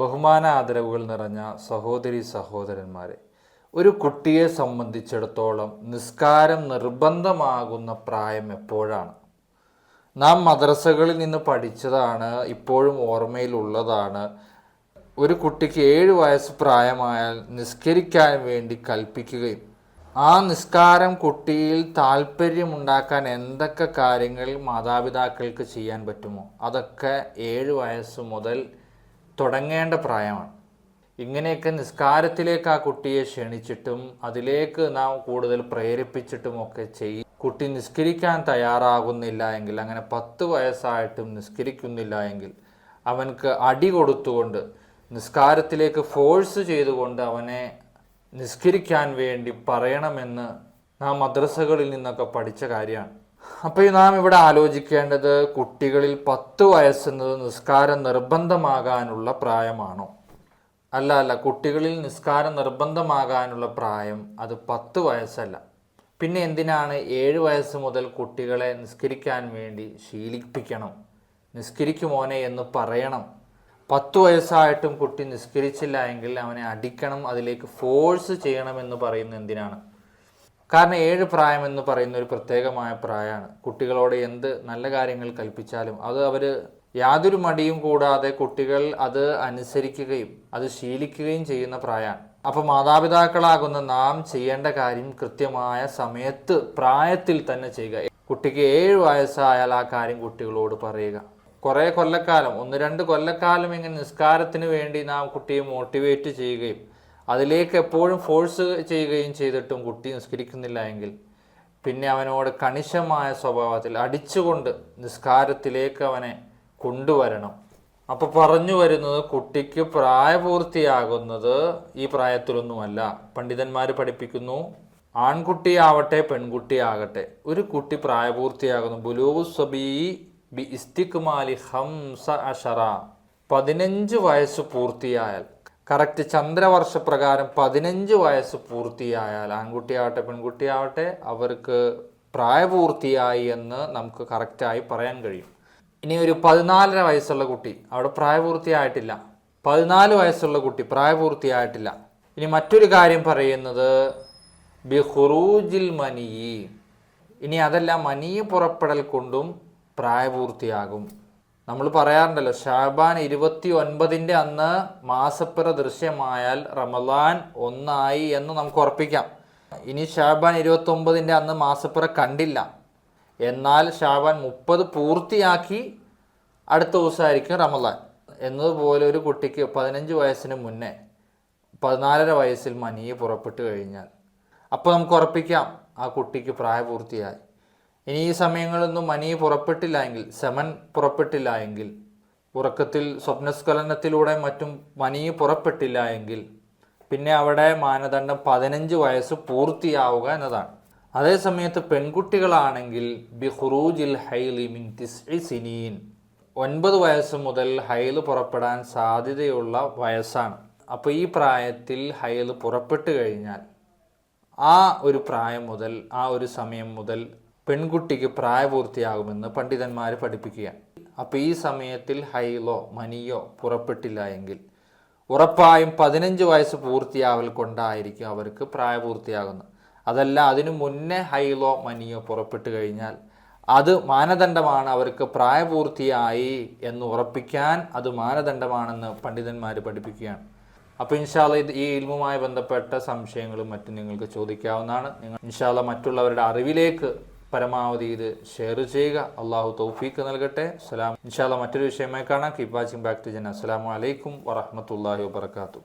ബഹുമാന ആദരവുകൾ നിറഞ്ഞ സഹോദരി സഹോദരന്മാരെ ഒരു കുട്ടിയെ സംബന്ധിച്ചിടത്തോളം നിസ്കാരം നിർബന്ധമാകുന്ന പ്രായം എപ്പോഴാണ്? നാം മദ്രസകളിൽ നിന്ന് പഠിച്ചതാണ് ഇപ്പോഴും ഓർമ്മയിലുള്ളതാണ്. ഒരു കുട്ടിക്ക് ഏഴ് വയസ്സ് പ്രായമായാൽ നിസ്കരിക്കാൻ വേണ്ടി കൽപ്പിക്കുകയും ആ നിസ്കാരം കുട്ടിയിൽ താല്പര്യമുണ്ടാക്കാൻ എന്തൊക്കെ കാര്യങ്ങൾ മാതാപിതാക്കൾക്ക് ചെയ്യാൻ പറ്റുമോ? അതൊക്കെ ഏഴ് വയസ്സ് മുതൽ തുടങ്ങേണ്ട പ്രായമാണ്. ഇങ്ങനെയൊക്കെ നിസ്കാരത്തിലേക്ക് ആ കുട്ടിയെ ക്ഷണിച്ചിട്ടും അതിലേക്ക് നാം കൂടുതൽ പ്രേരിപ്പിച്ചിട്ടും ഒക്കെ ചെയ്യും കുട്ടി നിസ്കരിക്കാൻ തയ്യാറാകുന്നില്ല എങ്കിൽ അങ്ങനെ പത്ത് വയസ്സായിട്ടും നിസ്കരിക്കുന്നില്ല എങ്കിൽ അവൻക്ക് അടി കൊടുത്തുകൊണ്ട് നിസ്കാരത്തിലേക്ക് ഫോഴ്സ് ചെയ്തുകൊണ്ട് അവനെ നിസ്കരിക്കാൻ വേണ്ടി പറയണമെന്ന് നാം മദ്രസകളിൽ നിന്നൊക്കെ പഠിച്ച കാര്യമാണ്. അപ്പോൾ നാം ഇവിടെ ആലോചിക്കേണ്ടത് കുട്ടികളിൽ പത്ത് വയസ്സെന്നത് നിസ്കാരം നിർബന്ധമാകാനുള്ള പ്രായമാണോ? അല്ല അല്ല കുട്ടികളിൽ നിസ്കാരം നിർബന്ധമാകാനുള്ള പ്രായം അത് പത്ത് വയസ്സല്ല. പിന്നെ എന്തിനാണ് ഏഴ് വയസ്സ് മുതൽ കുട്ടികളെ നിസ്കരിക്കാൻ വേണ്ടി ശീലിപ്പിക്കണം? നിസ്കരിക്കുമോനെ എന്ന് പറയണം. പത്ത് വയസ്സായിട്ടും കുട്ടി നിസ്കരിച്ചില്ല എങ്കിൽ അവനെ അടിക്കണം അതിലേക്ക് ഫോഴ്സ് ചെയ്യണം എന്ന് പറയുന്നത് എന്തിനാണ്? കാരണം ഏഴ് പ്രായം എന്ന് പറയുന്ന ഒരു പ്രത്യേകമായ പ്രായമാണ്. കുട്ടികളോട് എന്ത് നല്ല കാര്യങ്ങൾ കൽപ്പിച്ചാലും അത് അവർ യാതൊരു മടിയും കൂടാതെ കുട്ടികൾ അത് അനുസരിക്കുകയും അത് ശീലിക്കുകയും ചെയ്യുന്ന പ്രായമാണ്. അപ്പോൾ മാതാപിതാക്കളാകുന്ന നാം ചെയ്യേണ്ട കാര്യം കൃത്യമായ സമയത്ത് പ്രായത്തിൽ തന്നെ ചെയ്യുക. കുട്ടിക്ക് ഏഴ് വയസ്സായാൽ ആ കാര്യം കുട്ടികളോട് പറയുക. കുറേ കൊല്ലക്കാലം ഒന്ന് രണ്ട് കൊല്ലക്കാലം ഇങ്ങനെ നിസ്കാരത്തിന് വേണ്ടി നാം കുട്ടിയെ മോട്ടിവേറ്റ് ചെയ്യുകയും അതിലേക്ക് എപ്പോഴും ഫോഴ്സ് ചെയ്യുകയും ചെയ്തിട്ടും കുട്ടി നിസ്കരിക്കുന്നില്ല എങ്കിൽ പിന്നെ അവനോട് കണിശമായ സ്വഭാവത്തിൽ അടിച്ചുകൊണ്ട് നിസ്കാരത്തിലേക്ക് അവനെ കൊണ്ടുവരണം. അപ്പോൾ പറഞ്ഞു വരുന്നത് കുട്ടിക്ക് പ്രായപൂർത്തിയാകുന്നത് ഈ പ്രായത്തിലൊന്നുമല്ല. പണ്ഡിതന്മാർ പഠിപ്പിക്കുന്നു ആൺകുട്ടിയാവട്ടെ പെൺകുട്ടിയാകട്ടെ ഒരു കുട്ടി പ്രായപൂർത്തിയാകുന്നു. ബുലൂബു സബീ ബി ഇസ്തിക്മാലി ഹംസ അഷറ. പതിനഞ്ച് വയസ്സ് പൂർത്തിയായാൽ കറക്റ്റ് ചന്ദ്രവർഷപ്രകാരം പതിനഞ്ച് വയസ്സ് പൂർത്തിയായാൽ ആൺകുട്ടിയാവട്ടെ പെൺകുട്ടിയാവട്ടെ അവർക്ക് പ്രായപൂർത്തിയായി എന്ന് നമുക്ക് കറക്റ്റായി പറയാൻ കഴിയും. ഇനി ഒരു പതിനാലര വയസ്സുള്ള കുട്ടി അവിടെ പ്രായപൂർത്തിയായിട്ടില്ല. പതിനാല് വയസ്സുള്ള കുട്ടി പ്രായപൂർത്തിയായിട്ടില്ല. ഇനി മറ്റൊരു കാര്യം പറയുന്നത് ബിഹുറൂജിൽ മനിയി. ഇനി അതെല്ലാം മനിയ പുറപ്പെടൽ കൊണ്ടും പ്രായപൂർത്തിയാകും. നമ്മൾ പറയാറുണ്ടല്ലോ ഷാബാൻ ഇരുപത്തി ഒൻപതിന്റെ അന്ന് മാസപ്പിറ ദൃശ്യമായാൽ റമദാൻ ഒന്നായി എന്ന് നമുക്ക് ഉറപ്പിക്കാം. ഇനി ഷാബാൻ ഇരുപത്തി ഒമ്പതിന്റെ അന്ന് മാസപ്പിറ കണ്ടില്ല. എന്നാൽ ഷാബാൻ മുപ്പത് പൂർത്തിയാക്കി അടുത്ത ദിവസമായിരിക്കും റമദാൻ. എന്നതുപോലെ ഒരു കുട്ടിക്ക് പതിനഞ്ച് വയസ്സിന് മുന്നേ പതിനാലര വയസ്സിൽ മനിയെ പുറപ്പെട്ടു കഴിഞ്ഞാൽ. അപ്പോൾ നമുക്ക് ഉറപ്പിക്കാം ആ കുട്ടിക്ക് പ്രായപൂർത്തിയായി. ഇനി ഈ സമയങ്ങളൊന്നും മനി പുറപ്പെട്ടില്ല എങ്കിൽ സെമൻ പുറപ്പെട്ടില്ല എങ്കിൽ ഉറക്കത്തിൽ സ്വപ്നസ്ഖലനത്തിലൂടെ മറ്റും മനി പുറപ്പെട്ടില്ല എങ്കിൽ പിന്നെ അവിടെ മാനദണ്ഡം പതിനഞ്ച് വയസ്സ് പൂർത്തിയാവുക എന്നതാണ്. അതേസമയത്ത് പെൺകുട്ടികളാണെങ്കിൽ ബിഹ്റൂജിൽ ഹൈലി മിൻ തിസ്ഇസിനീൻ ഒൻപത് വയസ്സ് മുതൽ ഹൈൽ പുറപ്പെടാൻ സാധ്യതയുള്ള വയസ്സാണ്. അപ്പോൾ ഈ പ്രായത്തിൽ ഹൈൽ പുറപ്പെട്ടു കഴിഞ്ഞാൽ ആ ഒരു പ്രായം മുതൽ ആ ഒരു സമയം മുതൽ പെൺകുട്ടിക്ക് പ്രായപൂർത്തിയാകുമെന്ന് പണ്ഡിതന്മാർ പഠിപ്പിക്കുകയാണ്. അപ്പോൾ ഈ സമയത്തിൽ ഹൈലോ മനിയോ പുറപ്പെട്ടില്ല എങ്കിൽ ഉറപ്പായും പതിനഞ്ച് വയസ്സ് പൂർത്തിയാവൽ കൊണ്ടായിരിക്കും അവർക്ക് പ്രായപൂർത്തിയാകുന്നത്. അതല്ല അതിനു മുന്നേ ഹൈലോ മനിയോ പുറപ്പെട്ടു കഴിഞ്ഞാൽ അത് മാനദണ്ഡമാണ് അവർക്ക് പ്രായപൂർത്തിയായി എന്ന് ഉറപ്പിക്കാൻ അത് മാനദണ്ഡമാണെന്ന് പണ്ഡിതന്മാർ പഠിപ്പിക്കുകയാണ്. അപ്പോൾ ഇൻഷാല്ല ഇത് ഈ ഇൽമുമായി ബന്ധപ്പെട്ട സംശയങ്ങളും മറ്റും നിങ്ങൾക്ക് ചോദിക്കാവുന്നതാണ്. നിങ്ങൾ ഇൻഷാല്ല മറ്റുള്ളവരുടെ അറിവിലേക്ക് പരമാവധി ഇത് ഷെയർ ചെയ്യുക. അള്ളാഹു തൗഫീക്ക് നൽകട്ടെ. സലാം. ഇൻഷാല്ല മറ്റൊരു വിഷയമായി കാണാം. കീപ് വാച്ചിങ് ബാക്ക് ടു ജന അസ്സലാമു അലൈക്കും വറഹമത്തല്ലാഹി വാബർക്കാത്തു